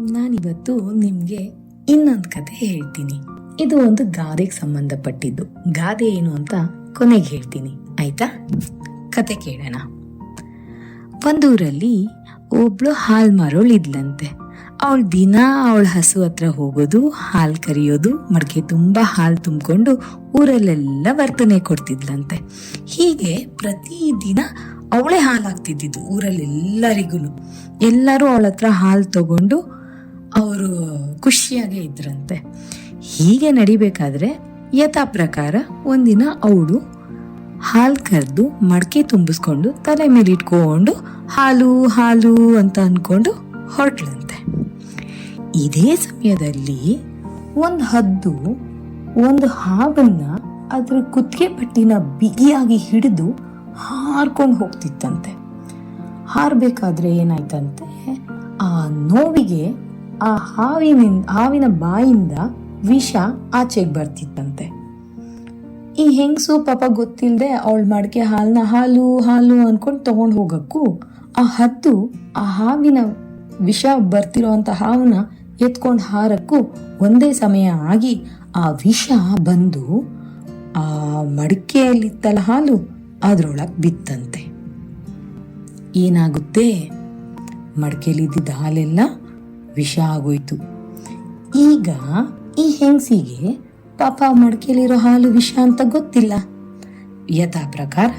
ನಾನಿವತ್ತು ನಿಮಗೆ ಇನ್ನೊಂದು ಕತೆ ಹೇಳ್ತೀನಿ. ಇದು ಒಂದು ಗಾದೆಗೆ ಸಂಬಂಧಪಟ್ಟಿದ್ದು. ಗಾದೆ ಏನು ಅಂತ ಕೊನೆಗೆ ಹೇಳ್ತೀನಿ. ಆಯ್ತಾ? ಕತೆ ಕೇಳೋಣ. ಒಂದೂರಲ್ಲಿ ಒಬ್ಳು ಹಾಲ್ ಮಾರೋಳು ಇದ್ಲಂತೆ. ಅವಳು ದಿನ ಅವಳ ಹಸು ಹತ್ರ ಹೋಗೋದು, ಹಾಲು ಕರಿಯೋದು, ಮಡಿಕೆ ತುಂಬ ಹಾಲು ತುಂಬಿಕೊಂಡು ಊರಲ್ಲೆಲ್ಲ ವರ್ತನೆ ಕೊಡ್ತಿದ್ಲಂತೆ. ಹೀಗೆ ಪ್ರತಿದಿನ ಅವಳೇ ಹಾಲು ಊರಲ್ಲೆಲ್ಲರಿಗೂ ಎಲ್ಲರೂ ಅವಳ ಹತ್ರ ಹಾಲು ತಗೊಂಡು ಅವರು ಖುಷಿಯಾಗೇ ಇದ್ರಂತೆ. ಹೀಗೆ ನಡಿಬೇಕಾದ್ರೆ ಯಥಾ ಪ್ರಕಾರ ಒಂದಿನ ಅವಳು ಹಾಲು ಕರೆದು ಮಡಕೆ ತುಂಬಿಸ್ಕೊಂಡು ತಲೆ ಮೇಲೆ ಇಟ್ಕೊಂಡು ಹಾಲು ಹಾಲು ಅಂತ ಅನ್ಕೊಂಡು ಹೊರಟ್ಲಂತೆ ಇದೇ ಸಮಯದಲ್ಲಿ ಒಂದು ಹದ್ದು, ಒಂದು ಹಾವನ್ನ ಅದ್ರ ಕುತ್ತಿಗೆ ಪಟ್ಟಿನ ಬಿಗಿಯಾಗಿ ಹಿಡಿದು ಹಾರ್ಕೊಂಡು ಹೋಗ್ತಿತ್ತಂತೆ. ಹಾರಬೇಕಾದ್ರೆ ಏನಾಯ್ತಂತೆ, ಆ ನೋವಿಗೆ ಆ ಹಾವಿನ ಹಾವಿನ ಬಾಯಿಂದ ವಿಷ ಆಚೆಗೆ ಬರ್ತಿತ್ತಂತೆ. ಈ ಹೆಂಗಸು ಪಾಪ ಗೊತ್ತಿಲ್ಲದೆ ಅವಳು ಮಡಕೆ ಹಾಲನ್ನ ಹಾಲು ಹಾಲು ಅನ್ಕೊಂಡು ತಗೊಂಡು ಹೋಗಕ್ಕೂ ಆ ಹದ್ದು, ಆ ಹಾವಿನ ವಿಷ ಬರ್ತಿರೋ ಅಂತ ಹಾವನ್ನ ಎತ್ಕೊಂಡು ಹಾರಕ್ಕೂ ಒಂದೇ ಸಮಯ ಆಗಿ ಆ ವಿಷ ಬಂದು ಆ ಮಡಿಕೆಯಲ್ಲಿತ್ತಲ್ಲ ಹಾಲು ಅದರೊಳಗೆ ಬಿತ್ತಂತೆ. ಏನಾಗುತ್ತೆ? ಮಡಿಕೆಯಲ್ಲಿದ್ದ ಹಾಲೆಲ್ಲ ವಿಷ ಆಗೋಯ್ತು. ಈಗ ಈ ಹೆಂಗಸಿಗೆ ಪಾಪ ಮಡಿಕೆಲಿರೋ ಹಾಲು ವಿಷ ಅಂತ ಗೊತ್ತಿಲ್ಲ. ಯಥಾ ಪ್ರಕಾರ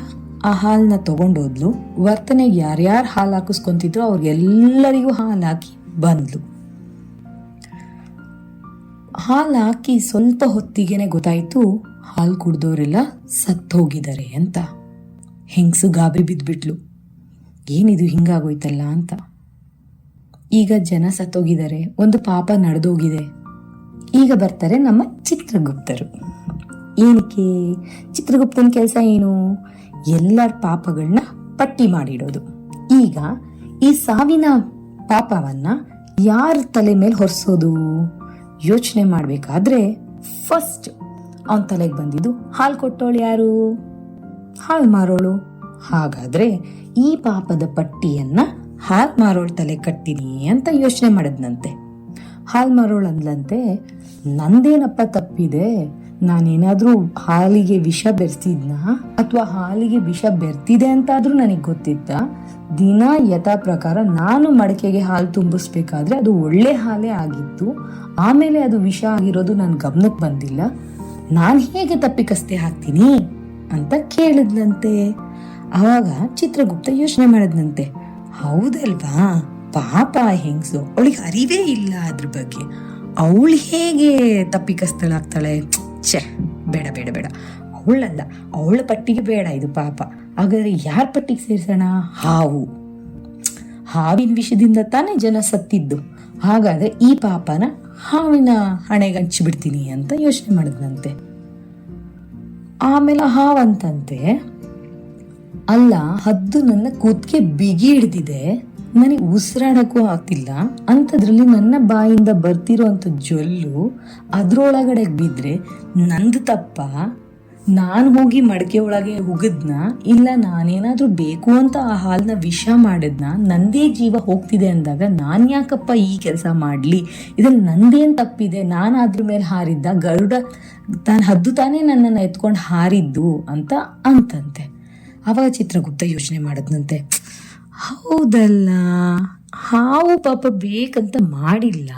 ಆ ಹಾಲನ್ನ ತಗೊಂಡೋದ್ಲು. ವರ್ತನೆಗೆ ಯಾರ್ಯಾರು ಹಾಲು ಹಾಕಿಸ್ಕೊಂತಿದ್ರು ಅವ್ರಿಗೆಲ್ಲರಿಗೂ ಹಾಲು ಹಾಕಿ ಬಂದ್ಲು. ಹಾಲು ಹಾಕಿ ಸ್ವಲ್ಪ ಹೊತ್ತಿಗೆನೆ ಗೊತ್ತಾಯ್ತು ಹಾಲು ಕುಡ್ದವರೆಲ್ಲ ಸತ್ತೋಗಿದ್ದಾರೆ ಅಂತ. ಹೆಂಗಸು ಗಾಬರಿ ಬಿದ್ಬಿಟ್ಲು. ಏನಿದು ಹಿಂಗಾಗೋಯ್ತಲ್ಲ ಅಂತ. ಈಗ ಜನ ಸತ್ತೋಗಿದ್ದಾರೆ, ಒಂದು ಪಾಪ ನಡೆದೋಗಿದೆ. ಈಗ ಬರ್ತಾರೆ ನಮ್ಮ ಚಿತ್ರಗುಪ್ತರು. ಏನಕ್ಕೆ? ಚಿತ್ರಗುಪ್ತನ ಕೆಲಸ ಏನು? ಎಲ್ಲರ ಪಾಪಗಳನ್ನ ಪಟ್ಟಿ ಮಾಡಿಡೋದು. ಈಗ ಈ ಸಾವಿನ ಪಾಪವನ್ನ ಯಾರ ತಲೆ ಮೇಲೆ ಹೊರಿಸೋದು? ಯೋಚನೆ ಮಾಡಬೇಕಾದ್ರೆ ಫಸ್ಟ್ ಅವನ ತಲೆಗೆ ಬಂದಿದ್ದು ಹಾಲು ಕೊಟ್ಟೋಳು ಯಾರು? ಹಾಳು ಮಾರೋಳು. ಹಾಗಾದ್ರೆ ಈ ಪಾಪದ ಪಟ್ಟಿಯನ್ನ ಹಾಲು ಮಾರೋಳ್ ತಲೆ ಕಟ್ತೀನಿ ಅಂತ ಯೋಚನೆ ಮಾಡಿದ್ನಂತೆ. ಹಾಲು ಮಾರೋಳು ಅಂದ್ಲಂತೆ, ನಂದೇನಪ್ಪ ತಪ್ಪಿದೆ? ನಾನೇನಾದರೂ ಹಾಲಿಗೆ ವಿಷ ಬೆರೆಸಿದ್ನಾ? ಅಥವಾ ಹಾಲಿಗೆ ವಿಷ ಬೆರ್ತಿದೆ ಅಂತಾದರೂ ನನಗೆ ಗೊತ್ತಿತ್ತ? ದಿನ ಯಥಾ ಪ್ರಕಾರ ನಾನು ಮಡಕೆಗೆ ಹಾಲು ತುಂಬಿಸ್ಬೇಕಾದ್ರೆ ಅದು ಒಳ್ಳೆ ಹಾಲೇ ಆಗಿತ್ತು. ಆಮೇಲೆ ಅದು ವಿಷ ಆಗಿರೋದು ನನ್ನ ಗಮನಕ್ಕೆ ಬಂದಿಲ್ಲ. ನಾನು ಹೇಗೆ ತಪ್ಪಿಕಸ್ತೆ ಹಾಕ್ತೀನಿ? ಅಂತ ಕೇಳಿದ್ನಂತೆ ಆವಾಗ ಚಿತ್ರಗುಪ್ತ ಯೋಚನೆ ಮಾಡಿದ್ನಂತೆ. ಹೌದಲ್ವಾ? ಪಾಪ ಹೆಂಗ್ಸು. ಅವಳಿಗೆ ಅರಿವೇ ಇಲ್ಲ ಅದ್ರ ಬಗ್ಗೆ. ಅವಳು ಹೇಗೆ ತಪ್ಪಿಕಸ್ತಳಾಗ್ತಾಳೆ ಛೆ, ಬೇಡ ಬೇಡ ಬೇಡ. ಅವಳಲ್ಲ ಅವಳ ಪಟ್ಟಿಗೆ ಬೇಡ ಇದು ಪಾಪ. ಹಾಗಾದ್ರೆ ಯಾರ ಪಟ್ಟಿಗೆ ಸೇರಿಸೋಣ? ಹಾವು. ಹಾವಿನ ವಿಷದಿಂದ ತಾನೇ ಜನ ಸತ್ತಿದ್ದು. ಹಾಗಾದ್ರೆ ಈ ಪಾಪನ ಹಾವಿನ ಹಣೆಗೆ ಹಂಚಿಬಿಡ್ತೀನಿ ಅಂತ ಯೋಚನೆ ಮಾಡಿದ್ನಂತೆ. ಆಮೇಲೆ ಹಾವಂತಂತೆ ಅಲ್ಲ, ಹದ್ದು ನನ್ನ ಕೂತ್ಗೆ ಬಿಗಿ ಹಿಡ್ದಿದೆ. ನನಗೆ ಉಸಿರಾಡಕ್ಕೂ ಆಗ್ತಿಲ್ಲ. ಅಂಥದ್ರಲ್ಲಿ ನನ್ನ ಬಾಯಿಂದ ಬರ್ತಿರೋಂಥ ಜೊಲ್ಲು ಅದ್ರೊಳಗಡೆ ಬಿದ್ದರೆ ನಂದು ತಪ್ಪ? ನಾನು ಹೋಗಿ ಮಡಕೆ ಒಳಗೆ ಹುಗಿದ್ನ ಇಲ್ಲ, ನಾನೇನಾದರೂ ಬೇಕು ಅಂತ ಆ ಹಾಲನ್ನ ವಿಷ ಮಾಡಿದ್ನ? ನಂದೇ ಜೀವ ಹೋಗ್ತಿದೆ ಅಂದಾಗ ನಾನು ಯಾಕಪ್ಪ ಈ ಕೆಲಸ ಮಾಡಲಿ? ಇದ್ರಲ್ಲಿ ನಂದೇನು ತಪ್ಪಿದೆ? ನಾನು ಅದ್ರ ಮೇಲೆ ಹಾರಿದ್ದ ಗರುಡ ತಾನು ಹದ್ದು ತಾನೇ ನನ್ನನ್ನು ಎತ್ಕೊಂಡು ಹಾರಿದ್ದು ಅಂತ ಅಂತಂತೆ. ಆವಾಗ ಚಿತ್ರಗುಪ್ತ ಯೋಚನೆ ಮಾಡಿದ್ನಂತೆ. ಹೌದಲ್ಲ, ಹಾವು ಪಾಪ ಬೇಕಂತ ಮಾಡಿಲ್ಲ.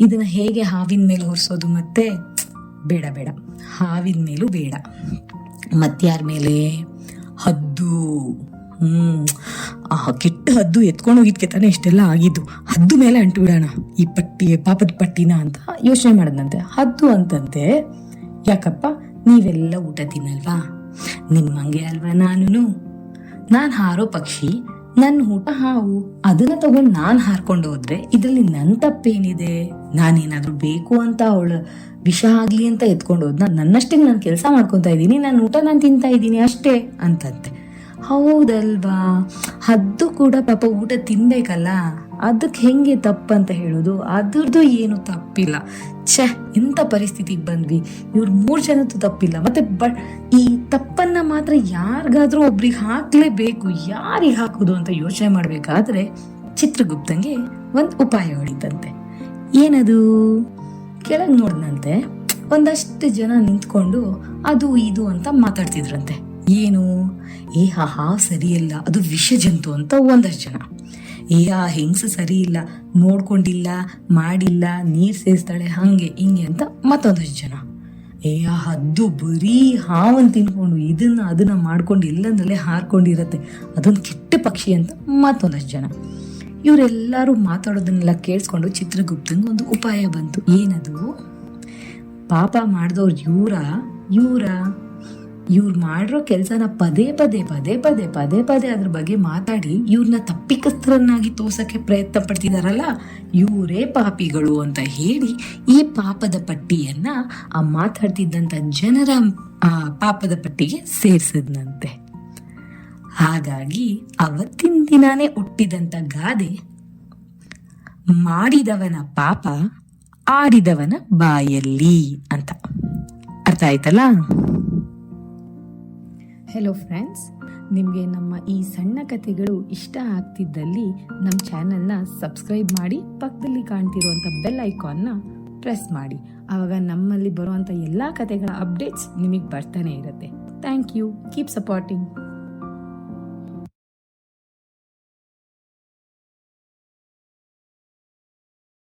ಇದನ್ನ ಹೇಗೆ ಹಾವಿನ ಮೇಲೆ ಹೊರಿಸೋದು ಮತ್ತೆ? ಬೇಡ ಬೇಡ. ಹಾವಿನ ಮೇಲೂ ಬೇಡ. ಮತ್ತಾರ ಮೇಲೆ? ಹದ್ದು. ಹ್ಞೂ ಆ ಕೆಟ್ಟ ಹದ್ದು ಎತ್ಕೊಂಡು ಹೋಗಿದ್ಕೆ ತಾನೇ ಇಷ್ಟೆಲ್ಲ ಆಗಿದ್ದು. ಹದ್ದು ಮೇಲೆ ಅಂಟು ಬಿಡೋಣ. ಈ ಪಟ್ಟಿ, ಪಾಪದ ಪಟ್ಟಿನ ಅಂತ ಯೋಚನೆ ಮಾಡಿದ್ನಂತೆ. ಹದ್ದು ಅಂತಂತೆ. ಯಾಕಪ್ಪ? ನೀವೆಲ್ಲ ಊಟ ತಿನ್ನಲ್ವಾ? ನಿಮ್ಮಂಗೆ ಅಲ್ವಾ ನಾನು ನಾನು ಹಾರೋ ಪಕ್ಷಿ ನನ್ನ ಊಟ ಹಾವು, ಅದನ್ನ ತಗೊಂಡು ನಾನು ಹಾರ್ಕೊಂಡು ಹೋದ್ರೆ ಇದರಲ್ಲಿ ನನ್ನ ತಪ್ಪೇನಿದೆ? ನಾನೇನಾದ್ರೂ ಬೇಕು ಅಂತ ಅವಳ ವಿಷ ಆಗ್ಲಿ ಅಂತ ಎತ್ಕೊಂಡು ಹೋದ್ನ ನನ್ನಷ್ಟಿಗೆ ನಾನು ಕೆಲಸ ಮಾಡ್ಕೊತಾ ಇದ್ದೀನಿ ನನ್ನ ಊಟ ನಾನು ತಿಂತಾ ಇದ್ದೀನಿ ಅಷ್ಟೇ ಅಂತಂತೆ. ಹೌದಲ್ವಾ? ಹದ್ದು ಕೂಡ ಪಾಪ ಊಟ ತಿನ್ಬೇಕಲ್ಲ? ಅದಕ್ಕೆ ಹೆಂಗೆ ತಪ್ಪಂತ ಹೇಳೋದು? ಅದ್ರದ್ದು ಏನು ತಪ್ಪಿಲ್ಲ. ಛೆ ಎಂಥ ಪರಿಸ್ಥಿತಿಗೆ ಬಂದ್ವಿ. ಇವ್ರ ಮೂರು ಜನದ್ದು ತಪ್ಪಿಲ್ಲ. ಮತ್ತೆ ಬಟ್ ಈ ತಪ್ಪನ್ನ ಮಾತ್ರ ಯಾರಿಗಾದ್ರೂ ಒಬ್ರಿಗೆ ಹಾಕ್ಲೇಬೇಕು, ಯಾರಿಗೆ ಹಾಕೋದು ಅಂತ ಯೋಚನೆ ಮಾಡಬೇಕಾದ್ರೆ ಚಿತ್ರಗುಪ್ತಂಗೆ ಒಂದು ಉಪಾಯ ಹೊಡಿತಂತೆ ಏನದು? ಕೆಳಗೆ ನೋಡ್ದಂತೆ ಒಂದಷ್ಟು ಜನ ನಿಂತ್ಕೊಂಡು ಅದು ಇದು ಅಂತ ಮಾತಾಡ್ತಿದ್ರಂತೆ. ಏನು? ಏ ಹಾ ಸರಿಯಲ್ಲ. ಅದು ವಿಷ ಜಂತು ಅಂತ ಒಂದಷ್ಟು ಜನ. ಏ ಆ ಹೆಂಗಸು ಸರಿ ಇಲ್ಲ, ನೋಡ್ಕೊಂಡಿಲ್ಲ, ಮಾಡಿಲ್ಲ, ನೀರು ಸೇರಿಸ್ತಾಳೆ, ಹಂಗೆ ಹಿಂಗೆ ಅಂತ ಮತ್ತೊಂದಷ್ಟು ಜನ. ಏ ಆ ಹದ್ದು ಬರೀ ಹಾವನ್ನು ತಿನ್ಕೊಂಡು ಇದನ್ನ ಅದನ್ನ ಮಾಡ್ಕೊಂಡು ಎಲ್ಲಂದರಲ್ಲೇ ಹಾರ್ಕೊಂಡಿರತ್ತೆ, ಅದೊಂದು ಕೆಟ್ಟ ಪಕ್ಷಿ ಅಂತ ಮತ್ತೊಂದಷ್ಟು ಜನ. ಇವರೆಲ್ಲರೂ ಮಾತಾಡೋದನ್ನೆಲ್ಲ ಕೇಳಿಸ್ಕೊಂಡು ಚಿತ್ರಗುಪ್ತಂಗೆ ಒಂದು ಉಪಾಯ ಬಂತು. ಏನದು? ಪಾಪ ಮಾಡಿದವ್ರು ಇವರ? ಇವರ? ಇವ್ರು ಮಾಡಿರೋ ಕೆಲಸನ ಪದೇ ಪದೇ ಪದೇ ಪದೇ ಪದೇ ಪದೇ ಅದ್ರ ಬಗ್ಗೆ ಮಾತಾಡಿ ಇವ್ರನ್ನ ತಪ್ಪಿಕಸ್ಥರನ್ನಾಗಿ ತೋರ್ಸಕ್ಕೆ ಪ್ರಯತ್ನ ಪಡ್ತಿದಾರಲ್ಲ, ಇವರೇ ಪಾಪಿಗಳು ಅಂತ ಹೇಳಿ ಈ ಪಾಪದ ಪಟ್ಟಿಯನ್ನ ಆ ಮಾತಾಡ್ತಿದ್ದಂಥ ಜನರ ಪಾಪದ ಪಟ್ಟಿಗೆ ಸೇರಿಸದ್ನಂತೆ. ಹಾಗಾಗಿ ಅವತ್ತಿನ ದಿನಾನೇ ಹುಟ್ಟಿದಂಥ ಗಾದೆ, ಮಾಡಿದವನ ಪಾಪ ಆಡಿದವನ ಬಾಯಲ್ಲಿ ಅಂತ. ಅರ್ಥ ಆಯ್ತಲ್ಲ? ಹೆಲೋ ಫ್ರೆಂಡ್ಸ್ ನಿಮಗೆ ನಮ್ಮ ಈ ಸಣ್ಣ ಕಥೆಗಳು ಇಷ್ಟ ಆಗ್ತಿದ್ದಲ್ಲಿ ನಮ್ಮ ಚಾನಲ್ನ ಸಬ್ಸ್ಕ್ರೈಬ್ ಮಾಡಿ ಪಕ್ಕದಲ್ಲಿ ಕಾಣ್ತಿರುವಂಥ ಬೆಲ್ ಐಕಾನ್ನ ಪ್ರೆಸ್ ಮಾಡಿ. ಆವಾಗ ನಮ್ಮಲ್ಲಿ ಬರುವಂಥ ಎಲ್ಲ ಕಥೆಗಳ ಅಪ್ಡೇಟ್ಸ್ ನಿಮಗೆ ಬರ್ತಾನೆ ಇರುತ್ತೆ. Thank you keep supporting